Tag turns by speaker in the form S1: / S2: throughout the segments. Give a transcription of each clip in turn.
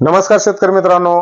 S1: नमस्कार शेतकरी मित्रांनो.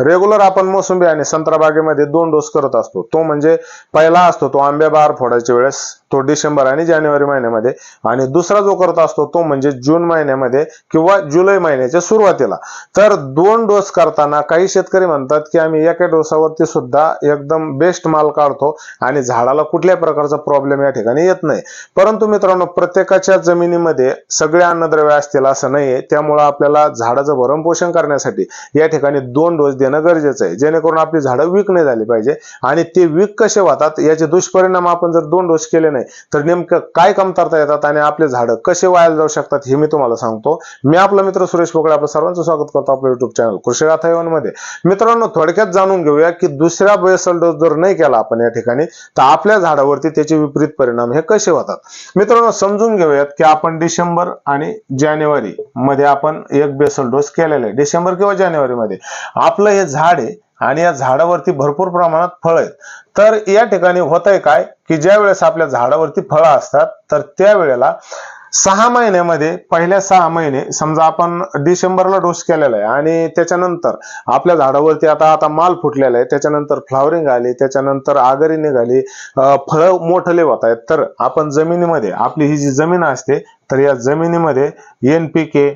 S1: रेग्युलर आपण मोसंबी आणि संत्रा बागेमध्ये दोन डोस करत असतो. तो म्हणजे पहिला असतो तो आंब्या बार फोडायच्या वेळेस. तो डिसेंबर आणि जानेवारी महिन्यामध्ये. आणि दुसरा जो करत असतो तो म्हणजे जून महिन्यामध्ये किंवा जुलै महिन्याच्या सुरुवातीला. तर दोन डोस करताना काही शेतकरी म्हणतात की आम्ही एका डोसावरती सुद्धा एकदम बेस्ट माल काढतो आणि झाडाला कुठल्याही प्रकारचा प्रॉब्लेम या ठिकाणी येत नाही. परंतु मित्रांनो प्रत्येकाच्या जमिनीमध्ये सगळे अन्नद्रव्य असतील असं नाहीये. त्यामुळं आपल्याला झाडाचं भरण पोषण करण्यासाठी या ठिकाणी दोन डोस देणं गरजेचं आहे. जेणेकरून आपली झाडं वीक नाही झाली पाहिजे. आणि ते वीक कसे होतात याचे दुष्परिणाम आपण जर दोन डोस केले नाही. तर नेमकं काय कमतरता येतात आणि आपले झाडं कसे वायाला जाऊ शकतात हे मी तुम्हाला सांगतो. मी आपला मित्र सुरेश पोकळे आपलं सर्वांचं स्वागत करतो आपल्या युट्यूब चॅनल कृषी गाथा मध्ये. मित्रांनो थोडक्यात जाणून घेऊया की दुसऱ्या बेसल डोस जर नाही केला आपण या ठिकाणी तर आपल्या झाडावरती त्याचे विपरीत परिणाम हे कसे होतात? मित्रांनो समजून घेऊयात की आपण डिसेंबर आणि जानेवारी मध्ये आपण एक बेसल डोस केलेला आहे. डिसेंबर किंवा जानेवारी मध्ये आपलं हे झाड आहे आणि या झाडावरती भरपूर प्रमाणात फळ आहेत. तर या ठिकाणी होत आहे काय की ज्या वेळेस आपल्या झाडावरती फळं असतात तर त्यावेळेला सहा महिन्यामध्ये पहिल्या सहा महिने समजा आपण डिसेंबरला डोस केलेला आहे आणि त्याच्यानंतर आपल्या झाडावरती आता आता माल फुटलेला आहे त्याच्यानंतर फ्लावरिंग आली त्याच्यानंतर आगरी निघाली फळं मोठले होत आहेत. तर आपण जमिनीमध्ये आपली ही जी जमीन असते तर या जमिनीमध्ये एन पी के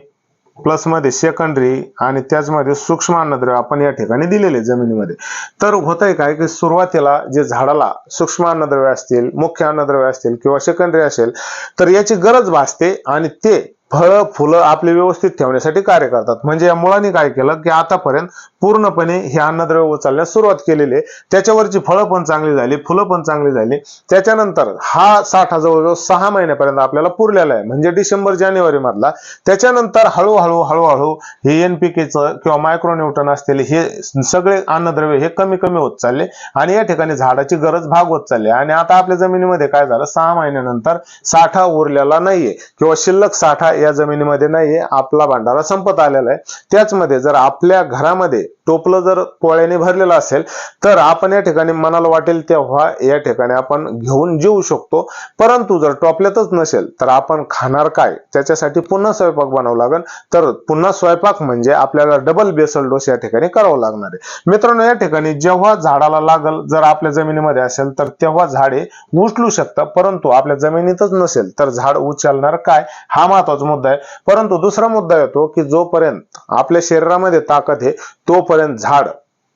S1: प्लसमध्ये सेकंडरी आणि त्याचमध्ये सूक्ष्म अन्नद्रव्य आपण या ठिकाणी दिलेले जमिनीमध्ये. तर होत आहे काय की सुरुवातीला जे झाडाला सूक्ष्म अन्नद्रव्य असतील मुख्य अन्नद्रव्य असतील किंवा सेकंडरी असेल तर याची गरज भासते आणि ते फळं फुलं आपले व्यवस्थित ठेवण्यासाठी कार्य करतात. म्हणजे या मुळाने काय केलं की आतापर्यंत पूर्णपणे हे अन्नद्रव्य उचलण्यास सुरुवात केलेली आहे. त्याच्यावरची फळं पण चांगली झाली फुलं पण चांगली झाली. त्याच्यानंतर हा साठा जवळजवळ सहा महिन्यापर्यंत आपल्याला पुरलेला आहे. म्हणजे डिसेंबर जानेवारी मधला. त्याच्यानंतर हळूहळू हळूहळू हे एनपीकेचं किंवा मायक्रोन्यूटन असलेले हे सगळे अन्नद्रव्य हे कमी कमी होत चालले आणि या ठिकाणी झाडाची गरज भाग होत चालली आणि आता आपल्या जमिनीमध्ये काय झालं? सहा महिन्यानंतर साठा उरलेला नाहीये. किंवा शिल्लक साठा या जमिनीमध्ये नाहीये. आपला भांडारा संपत आलेला आहे. त्याचमध्ये जर आपल्या घरामध्ये टोपलं जर पोळ्याने भरलेलं असेल तर आपण या ठिकाणी मनाला वाटेल तेव्हा या ठिकाणी आपण घेऊन जेवू शकतो. परंतु जर टोपल्यातच नसेल तर आपण खाणार काय? त्याच्यासाठी पुन्हा स्वयंपाक बनावं लागेल तर पुन्हा स्वयंपाक म्हणजे आपल्याला डबल बेसल डोस या ठिकाणी करावं लागणार आहे. मित्रांनो या ठिकाणी जेव्हा झाडाला लागल जर आपल्या जमिनीमध्ये असेल तर तेव्हा झाडे उचलू शकतं परंतु आपल्या जमिनीतच नसेल तर झाड उचलणार काय? हा महत्त्वाचा मुद्दा आहे. परंतु दुसरा मुद्दा येतो की जोपर्यंत आपल्या शरीरामध्ये ताकद आहे तोपर्यंत झाड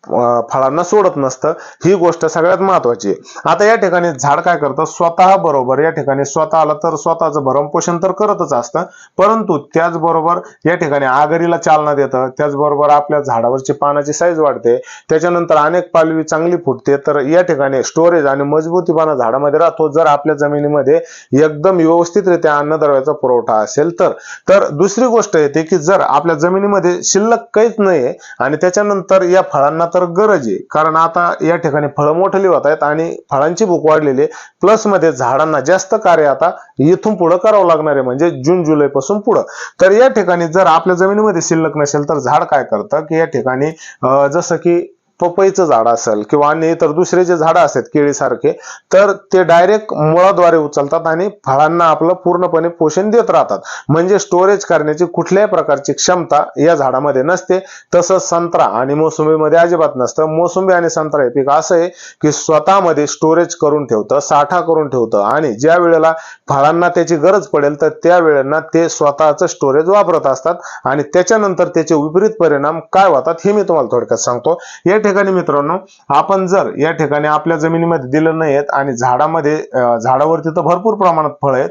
S1: फळांना सोडत नसतं. ही गोष्ट सगळ्यात महत्वाची आहे. आता या ठिकाणी झाड काय करतं? स्वतः बरोबर या ठिकाणी स्वतःला तर स्वतःचं भरणपोषण तर करतच असतं. परंतु त्याचबरोबर या ठिकाणी आगरीला चालना देतं. त्याचबरोबर आपल्या झाडावरची पानाची साईज वाढते. त्याच्यानंतर अनेक पालवी चांगली फुटते. तर या ठिकाणी स्टोरेज आणि मजबूतीपणा झाडामध्ये राहतो. जर आपल्या जमिनीमध्ये एकदम व्यवस्थितरित्या अन्नद्रव्याचा पुरवठा असेल तर. तर दुसरी गोष्ट येते की जर आपल्या जमिनीमध्ये शिल्लक काहीच नाहीये आणि त्याच्यानंतर या फळांना तर गरज आहे. कारण आता या ठिकाणी फळं मोठली होत आहेत आणि फळांची भूक वाढलेली आहे. प्लसमध्ये झाडांना जास्त कार्य आता इथून पुढं करावं लागणार आहे. म्हणजे जून जुलै पासून पुढं. तर या ठिकाणी जर आपल्या जमिनीमध्ये शिल्लक नसेल तर झाड काय करतं? की या ठिकाणी जसं की पपईचं झाड असेल किंवा अन्य इतर दुसरे जे झाडं असतात केळीसारखे तर ते डायरेक्ट मुळाद्वारे उचलतात आणि फळांना आपलं पूर्णपणे पोषण देत राहतात. म्हणजे स्टोरेज करण्याची कुठल्याही प्रकारची क्षमता या झाडामध्ये नसते. तसंच संत्रा आणि मोसंबीमध्ये अजिबात नसतं. मोसंबी आणि संत्रा हे पीक असं आहे की स्वतःमध्ये स्टोरेज करून ठेवतं साठा करून ठेवतं आणि ज्या वेळेला फळांना त्याची गरज पडेल तर त्या वेळेला ते स्वतःचं स्टोरेज वापरत असतात आणि त्याच्यानंतर त्याचे विपरीत परिणाम काय होतात हे मी तुम्हाला थोडक्यात सांगतो. या ठिकाणी मित्रांनो आपण जर या ठिकाणी आपल्या जमिनीमध्ये दिलं नाहीत आणि झाडामध्ये झाडावरती तर भरपूर प्रमाणात फळ आहेत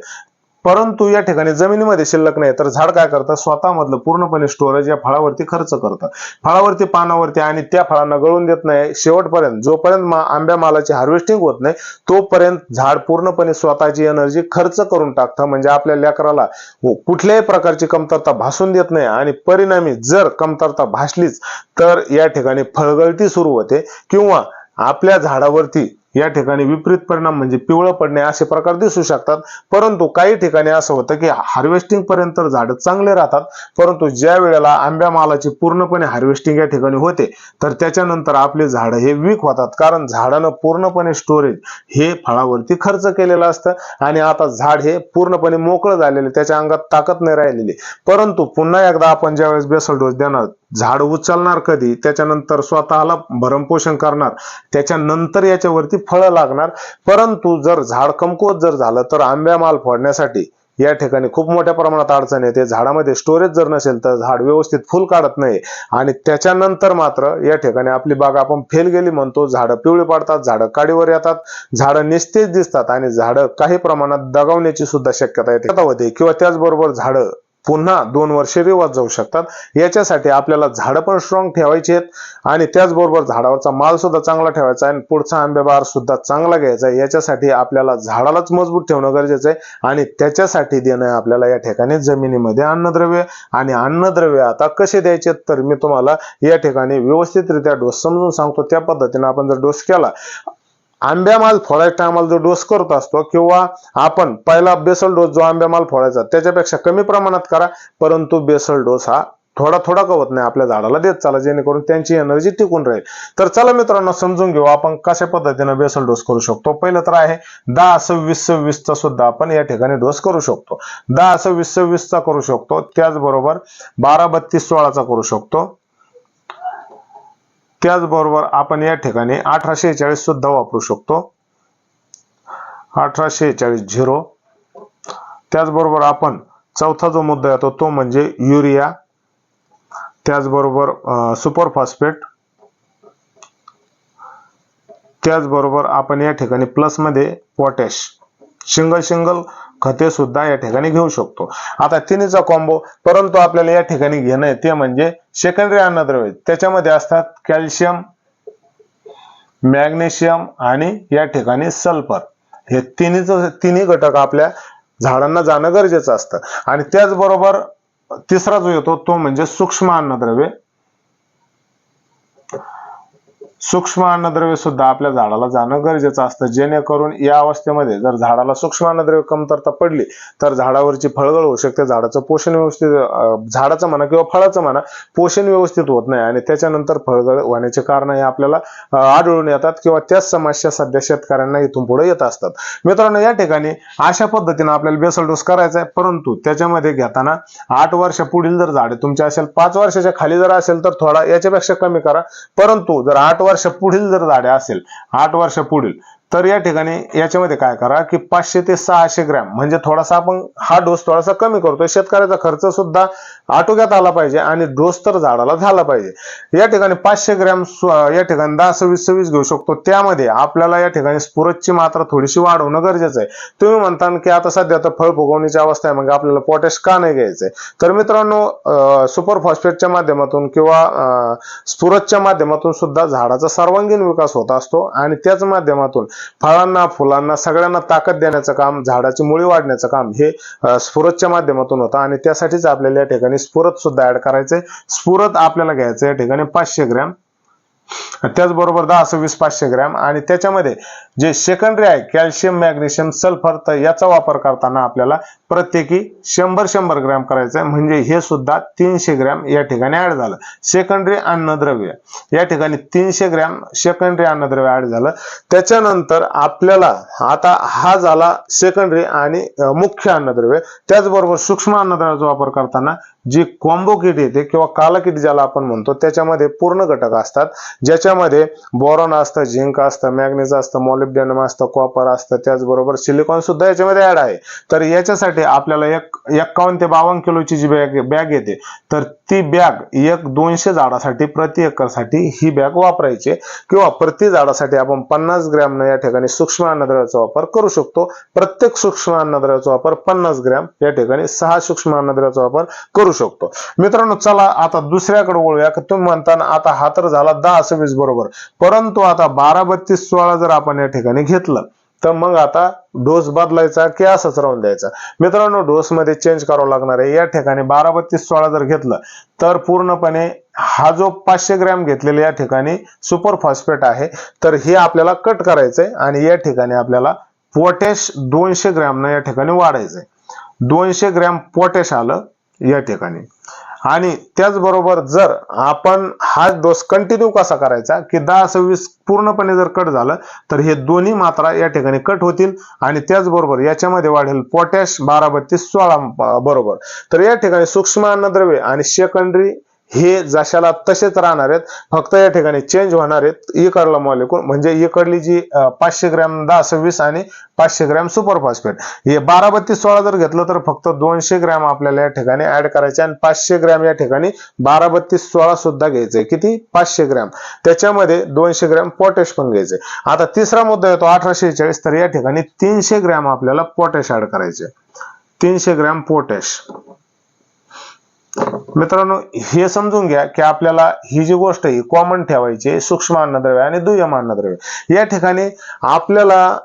S1: परंतु या ठिकाणी जमिनीमध्ये शिल्लक नाही तर झाड काय करतं स्वतःमधलं पूर्णपणे स्टोरेज या फळावरती खर्च करतं फळावरती पानावरती आणि त्या फळांना गळून देत नाही. शेवटपर्यंत जोपर्यंत मा- आंब्या मालाची हार्वेस्टिंग होत नाही तोपर्यंत झाड पूर्णपणे स्वतःची एनर्जी खर्च करून टाकतं. म्हणजे आपल्या लेकराला हो, कुठल्याही प्रकारची कमतरता भासून देत नाही. आणि परिणामी जर कमतरता भासलीच तर या ठिकाणी फळगळती सुरू होते. किंवा आपल्या झाडावरती या ठिकाणी विपरीत परिणाम म्हणजे पिवळं पडणे असे प्रकार दिसू शकतात. परंतु काही ठिकाणी असं होतं की हार्वेस्टिंग पर्यंत झाडं चांगले राहतात परंतु ज्या वेळेला आंब्या मालाची पूर्णपणे हार्वेस्टिंग या ठिकाणी होते तर त्याच्यानंतर आपले झाडं हे वीक होतात. कारण झाडानं पूर्णपणे स्टोरेज हे फळावरती खर्च केलेलं असतं आणि आता झाड हे पूर्णपणे मोकळं झालेले त्याच्या अंगात ताकद नाही राहिलेली. परंतु पुन्हा एकदा आपण ज्यावेळेस बेसल डोस देणार झाड उचलणार कधी त्याच्यानंतर स्वतःला भरणपोषण करणार त्याच्यानंतर याच्यावरती फळं लागणार. परंतु जर झाड कमकुवत जर झालं तर आंब्या माल फोडण्यासाठी या ठिकाणी खूप मोठ्या प्रमाणात अडचण येते. झाडामध्ये स्टोरेज जर नसेल तर झाड व्यवस्थित फुल काढत नाही. आणि त्याच्यानंतर मात्र या ठिकाणी आपली बाग आपण फेल गेली म्हणतो. झाडं पिवळी पडतात झाडं काडीवर येतात झाडं निस्तेज दिसतात आणि झाडं काही प्रमाणात दगावण्याची सुद्धा शक्यता येते होते किंवा त्याचबरोबर झाडं पुन्हा दोन वर्षे रिवाज जाऊ शकतात. याच्यासाठी आपल्याला झाडं पण स्ट्रॉंग ठेवायची आहेत आणि त्याचबरोबर झाडावरचा माल सुद्धा चांगला ठेवायचा आहे आणि पुढचा आंबेबार सुद्धा चांगला घ्यायचा आहे. याच्यासाठी आपल्याला झाडालाच मजबूत ठेवणं गरजेचं आहे आणि त्याच्यासाठी देणं आपल्याला या ठिकाणी जमिनीमध्ये अन्नद्रव्य. आणि अन्नद्रव्य आता कसे द्यायचे तर मी तुम्हाला या ठिकाणी व्यवस्थितरित्या डोस समजून सांगतो. त्या पद्धतीने आपण जर डोस केला आंब्या माल फोडायच्या टायमाला जो डोस करत असतो किंवा आपण पहिला बेसल डोस जो आंब्या माल फोडायचा त्याच्यापेक्षा कमी प्रमाणात करा परंतु बेसल डोस हा थोडा थोडा कवत नाही आपल्या झाडाला देत चाला जेणेकरून त्यांची एनर्जी टिकून राहील. तर चला मित्रांनो समजून घेऊ आपण कशा पद्धतीने बेसल डोस करू शकतो. पहिलं तर आहे दहा सव्वीस सव्वीसचा सुद्धा आपण या ठिकाणी डोस करू शकतो. दहा सव्वीस सव्वीसचा करू शकतो. त्याचबरोबर बारा बत्तीस सोळाचा करू शकतो. त्याचबरोबर आपण या ठिकाणी अठराशे चाळीस सुद्धा वापरू शकतो. अठराशे चाळीस झिरो. त्याचबरोबर आपण चौथा जो मुद्दा येतो तो म्हणजे युरिया. त्याचबरोबर सुपर फॉस्फेट. त्याचबरोबर आपण या ठिकाणी प्लसमध्ये पोटॅश. सिंगल सिंगल खते सुद्धा या ठिकाणी घेऊ शकतो. आता तिन्हीचा कॉम्बो परंतु आपल्याला या ठिकाणी घेणं आहे ते म्हणजे सेकंडरी अन्नद्रव्य. त्याच्यामध्ये असतात कॅल्शियम मॅग्नेशियम आणि या ठिकाणी सल्फर हे तिन्हीच तिन्ही घटक आपल्या झाडांना जाणं गरजेचं असतं. आणि त्याचबरोबर तिसरा जो येतो तो म्हणजे सूक्ष्म अन्नद्रव्य. सूक्ष्म अन्नद्रव्य सुद्धा आपल्या झाडाला जाणं गरजेचं असतं. जेणेकरून या अवस्थेमध्ये जर झाडाला सूक्ष्म अन्नद्रव्य कमतरता पडली तर झाडावरची फळगळ होऊ शकते. झाडाचं पोषण व्यवस्थित झाडाचं म्हणा किंवा फळाचं म्हणा पोषण व्यवस्थित होत नाही आणि त्याच्यानंतर फळगळ होण्याचे कारण हे आपल्याला आढळून येतात किंवा त्याच समस्या सध्या शेतकऱ्यांना इथून पुढे येत असतात. मित्रांनो या ठिकाणी अशा पद्धतीने आपल्याला बेसल डोस करायचा आहे. परंतु त्याच्यामध्ये घेताना आठ वर्ष पुढील जर झाडे तुमचे असेल पाच वर्षाच्या खाली जर असेल तर थोडा याच्यापेक्षा कमी करा. परंतु जर आठ वर्ष वर्ष पुढील जर झाडे असेल आठ वर्ष पुढील तर या ठिकाणी याच्यामध्ये काय करा की पाचशे ते सहाशे ग्रॅम म्हणजे थोडासा आपण हा डोस थोडासा कमी करतोय. शेतकऱ्याचा खर्च सुद्धा आटोक्यात आला पाहिजे आणि डोस तर झाडाला झाला पाहिजे. या ठिकाणी पाचशे ग्रॅम या ठिकाणी दहा सव्वीस सव्वीस घेऊ शकतो. त्यामध्ये आपल्याला या ठिकाणी स्फुरतची मात्रा थोडीशी वाढवणं गरजेचं आहे. तुम्ही म्हणता की आता सध्या तर फळ फुगवण्याची अवस्था आहे मग आपल्याला पोटॅश का नाही घ्यायचंय? तर मित्रांनो सुपर फॉस्फेटच्या माध्यमातून किंवा अं, स्फुरतच्या माध्यमातून सुद्धा झाडाचा सर्वांगीण विकास होत असतो आणि त्याच माध्यमातून फळांना फुलांना सगळ्यांना ताकद देण्याचं काम झाडाची मुळी वाढण्याचं काम हे अं, स्फुरतच्या माध्यमातून होतं आणि त्यासाठीच आपल्याला या ठिकाणी स्फुरत सुद्धा ऍड करायचंय. स्फुरत आपल्याला घ्यायचं या ठिकाणी पाचशे ग्रॅम. त्याचबरोबर दहा सव्वीस पाचशे ग्रॅम. आणि त्याच्यामध्ये जे सेकंडरी आहे कॅल्शियम मॅग्नेशियम सल्फर तर याचा वापर करताना आपल्याला प्रत्येकी शंभर शंभर ग्रॅम करायचं आहे म्हणजे हे सुद्धा तीनशे ग्रॅम या ठिकाणी ऍड झालं. सेकंडरी अन्नद्रव्य. या ठिकाणी तीनशे ग्रॅम सेकंडरी अन्नद्रव्य ऍड झालं. त्याच्यानंतर आपल्याला आता हा झाला सेकंडरी आणि मुख्य अन्नद्रव्य. त्याचबरोबर सूक्ष्म अन्नद्रव्याचा वापर करताना जी कॉम्बो किट येते किंवा काला किट ज्याला आपण म्हणतो त्याच्यामध्ये पूर्ण घटक असतात. ज्याच्यामध्ये बोरॉन असतं झिंक असतं मॅग्नेज असतं मॉलिब्डेनम असतं कॉपर असतं त्याचबरोबर सिलिकॉन सुद्धा याच्यामध्ये ऍड आहे. तर याच्यासाठी आपल्याला एक एक्कावन्न ते बावन्न किलोची जी बॅग बॅग येते तर ती बॅग एक दोनशे झाडासाठी प्रति एकरसाठी ही बॅग वापरायची किंवा प्रति झाडासाठी आपण पन्नास ग्रॅम या ठिकाणी सूक्ष्म अन्नद्रव्याचा वापर करू शकतो. प्रत्येक सूक्ष्म अन्नद्रव्याचा वापर पन्नास ग्रॅम या ठिकाणी सहा सूक्ष्म अन्नद्रव्याचा वापर करू शकतो. मित्रांनो चला आता दुसऱ्याकडे वळूया. की तुम्ही म्हणताना आता हा तर झाला दहा सव्वीस बरोबर. परंतु आता बारा बत्तीस सोळा जर आपण या ठिकाणी घेतलं तर मग आता डोस बदलायचा की असंच राहून द्यायचा? मित्रांनो डोस मध्ये चेंज करावं लागणार आहे. या ठिकाणी बारा बत्तीस सोळा जर घेतलं तर पूर्णपणे हा जो पाचशे ग्रॅम घेतलेला या ठिकाणी सुपर फॉस्फेट आहे. तर हे आपल्याला कट करायचंय आणि या ठिकाणी आपल्याला पोटॅश दोनशे ग्रॅमनं या ठिकाणी वाढायचंय. दोनशे ग्रॅम पोटॅश आलं या ठिकाणी. आणि त्याचबरोबर जर आपण हा डोस कंटिन्यू कसा करायचा की दहा सव्वीस पूर्णपणे जर कट झालं तर हे दोन्ही मात्रा या ठिकाणी कट होतील आणि त्याचबरोबर याच्यामध्ये वाढेल पोटॅश बारा बत्तीस सोळा बरोबर. तर या ठिकाणी सूक्ष्म अन्नद्रव्ये आणि सेकंडरी हे जशाला तसेच राहणार आहेत फक्त या ठिकाणी चेंज होणार आहेत इकडला मॉलिक्यूल म्हणजे इकडली जी पाचशे ग्रॅम दहा सव्वीस आणि पाचशे ग्रॅम सुपर फॉस्फेट हे बारा बत्तीस सोळा जर घेतलं तर फक्त दोनशे ग्रॅम आपल्याला या ठिकाणी ऍड करायचे आणि पाचशे ग्रॅम या ठिकाणी बारा बत्तीस सोळा सुद्धा घ्यायचे. किती? पाचशे ग्रॅम. त्याच्यामध्ये दोनशे ग्रॅम पोटॅश पण घ्यायचे. आता तिसरा मुद्दा येतो अठराशे चाळीस. तर या ठिकाणी तीनशे ग्रॅम आपल्याला पोटॅश ऍड करायचे. तीनशे ग्रॅम पोटॅश मित्रांनो हे समजून घ्या की आपल्याला ही जी गोष्ट आहे कॉमन ठेवायची सूक्ष्म अन्नद्रव्य आणि दुय्यम अन्नद्रव्य. या ठिकाणी आपल्याला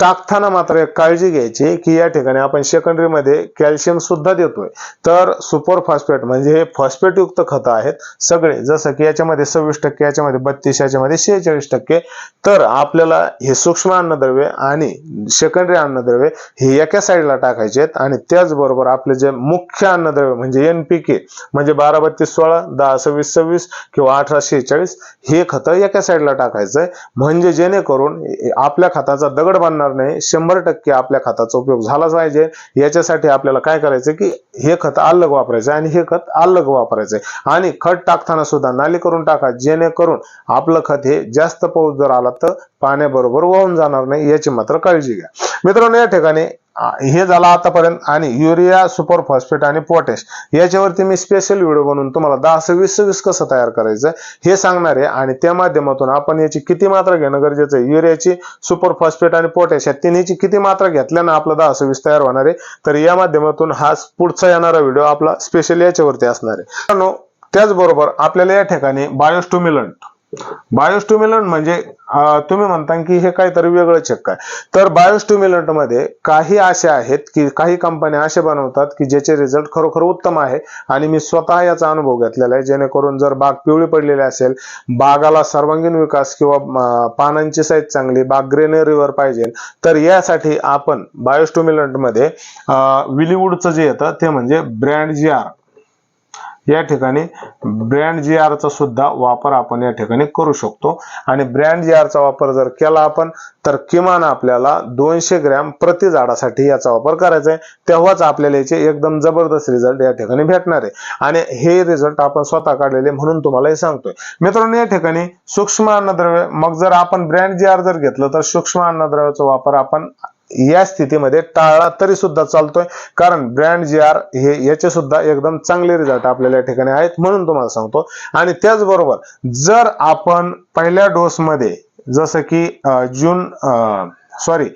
S1: टाकताना मात्र एक काळजी घ्यायची की या ठिकाणी आपण सेकंडरीमध्ये कॅल्शियम सुद्धा देतोय. तर सुपर फॉस्फेट म्हणजे हे फॉस्फेटयुक्त खतं आहेत सगळे. जसं की याच्यामध्ये सव्वीस टक्के याच्यामध्ये बत्तीस याच्यामध्ये शेहेचाळीस टक्के. तर आपल्याला हे सूक्ष्म अन्नद्रव्य आणि सेकंडरी अन्नद्रव्य हे एका साईडला टाकायचे आहेत आणि त्याचबरोबर आपले जे मुख्य अन्नद्रव्य म्हणजे एन पी के म्हणजे बारा बत्तीस सोळा दहा सव्वीस सव्वीस किंवा अठरा शेहेचाळीस हे खतं एका साईडला टाकायचंय. म्हणजे जेणेकरून आपल्या खताचा दगड बांधणार नाही शंभर टक्के आपल्या खताचा उपयोग झालाच पाहिजे. याच्यासाठी आपल्याला काय करायचं की हे खत अलग वापरायचं आणि हे खत अलग वापरायचंय. आणि खत टाकताना सुद्धा नाली करून टाका जेणेकरून आपलं खत हे जास्त पाऊस जर आला तर पाण्याबरोबर वाहून जाणार नाही याची मात्र काळजी घ्या. मित्रांनो या ठिकाणी हे झालं आतापर्यंत. आणि युरिया सुपर फॉस्फेट आणि पोटॅश याच्यावरती मी स्पेशल व्हिडिओ बनवून तुम्हाला दहा सव्वीस सव्वीस कसं तयार करायचं हे सांगणार आहे. आणि त्या माध्यमातून आपण याची किती मात्रा घेणं गरजेचं आहे? युरियाची सुपर फॉस्फेट आणि पोटॅश या तिन्हीची किती मात्रा घेतल्यानं आपलं दहा सव्वीस तयार होणार आहे. तर या माध्यमातून हा पुढचा येणारा व्हिडिओ आपला स्पेशल याच्यावरती असणार आहे. त्याचबरोबर आपल्याला या ठिकाणी बायोस्टुमिलंट बायोस्टिम्युलंट म्हणजे तुम्ही म्हणता की हे काहीतरी वेगळं चेक काय तर बायोस्टिम्युलंटमध्ये काही असे आहेत की काही कंपन्या असे बनवतात की ज्याचे रिझल्ट खरोखर उत्तम आहे आणि मी स्वतः याचा अनुभव घेतलेला आहे. जेणेकरून जर बाग पिवळी पडलेली असेल बागाला सर्वांगीण विकास किंवा पानांची साईज चांगली बाग ग्रेनरीवर पाहिजे तर यासाठी आपण बायोस्टिम्युलंटमध्ये अं, विलीवूडचं जे येतं ते म्हणजे ब्रँड जी आर. या ठिकाणी ब्रँड जी आरचा सुद्धा वापर आपण या ठिकाणी करू शकतो. आणि ब्रँड जी आरचा वापर जर केला आपण तर किमान आपल्याला दोनशे ग्रॅम प्रति झाडासाठी याचा वापर करायचा आहे तेव्हाच आपल्याला याचे एकदम जबरदस्त रिझल्ट या ठिकाणी भेटणार आहे. आणि हे रिझल्ट आपण स्वतः काढलेले म्हणून तुम्हाला हे सांगतोय. मित्रांनो या ठिकाणी सूक्ष्म अन्नद्रव्य मग जर आपण ब्रँड जी आर जर घेतलं तर सूक्ष्म अन्नद्रव्याचा वापर आपण या स्थितीमध्ये टाळला तरी सुद्धा चालतोय. कारण ब्रँड जी आर हे याचे सुद्धा एकदम चांगले रिझल्ट आपल्याला या ठिकाणी आहेत म्हणून तुम्हाला सांगतो. आणि त्याचबरोबर जर आपण पहिल्या डोसमध्ये जसं की अं, जून सॉरी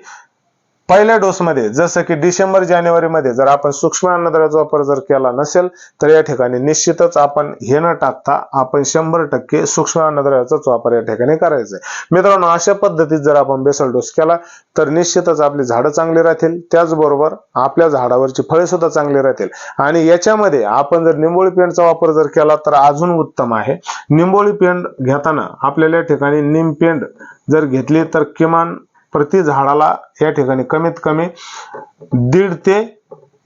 S1: पहिल्या डोसमध्ये जसं की डिसेंबर जानेवारीमध्ये जर आपण सूक्ष्म अन्नद्रव्याचा वापर जर केला नसेल तर या ठिकाणी निश्चितच आपण हे न टाकता आपण शंभर टक्के सूक्ष्म अन्नद्रव्याचाच वापर या ठिकाणी करायचा आहे. मित्रांनो अशा पद्धतीत जर आपण बेसल डोस केला तर निश्चितच आपली झाडं चांगली राहतील. त्याचबरोबर आपल्या झाडावरची फळे सुद्धा चांगली राहतील. आणि याच्यामध्ये आपण जर निंबोळी पेंडचा वापर जर केला तर अजून उत्तम आहे. निंबोळी पेंड घेताना आपल्याला या ठिकाणी निम पेंड जर घेतली तर किमान प्रति झाडाला या ठिकाणी कमीत कमी दीड ते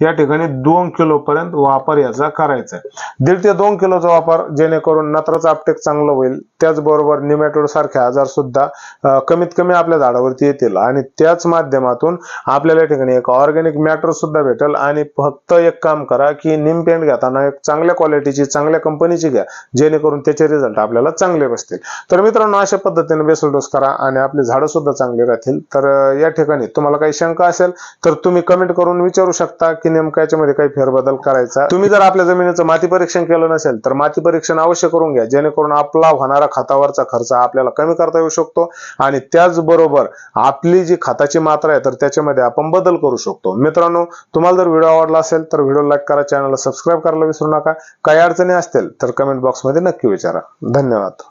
S1: या ठिकाणी दोन किलो पर्यंत वापर याचा करायचा आहे. दीड ते दोन किलोचा वापर जेणेकरून नत्राचा आपटेक चांगलं होईल. त्याचबरोबर निमॅटोड सारखे आजार सुद्धा कमीत कमी आपल्या झाडावरती येतील. आणि त्याच माध्यमातून आपल्याला या ठिकाणी एक ऑर्गॅनिक मॅटर सुद्धा भेटेल. आणि फक्त एक काम करा की निम पेंट घेताना एक चांगल्या क्वालिटीची चांगल्या कंपनीची घ्या. जेणेकरून त्याचे रिझल्ट आपल्याला चांगले बसतील. तर मित्रांनो अशा पद्धतीने बेसल डोस करा आणि आपली झाडं सुद्धा चांगली राहतील. तर या ठिकाणी तुम्हाला काही शंका असेल तर तुम्ही कमेंट करून विचारू शकता की की नेमका याच्यामध्ये काही फेरबदल करायचा? तुम्ही जर आपल्या जमिनीचं माती परीक्षण केलं नसेल तर माती परीक्षण अवश्य करून घ्या. जेणेकरून आपला होणारा खतावरचा खर्च आपल्याला कमी करता येऊ शकतो आणि त्याचबरोबर आपली जी खताची मात्रा आहे तर त्याच्यामध्ये आपण बदल करू शकतो. मित्रांनो तुम्हाला जर व्हिडिओ आवडला असेल तर व्हिडिओ लाईक करा चॅनलला सबस्क्राईब करायला विसरू नका. काही अडचणी असतील तर कमेंट बॉक्समध्ये नक्की विचारा. धन्यवाद.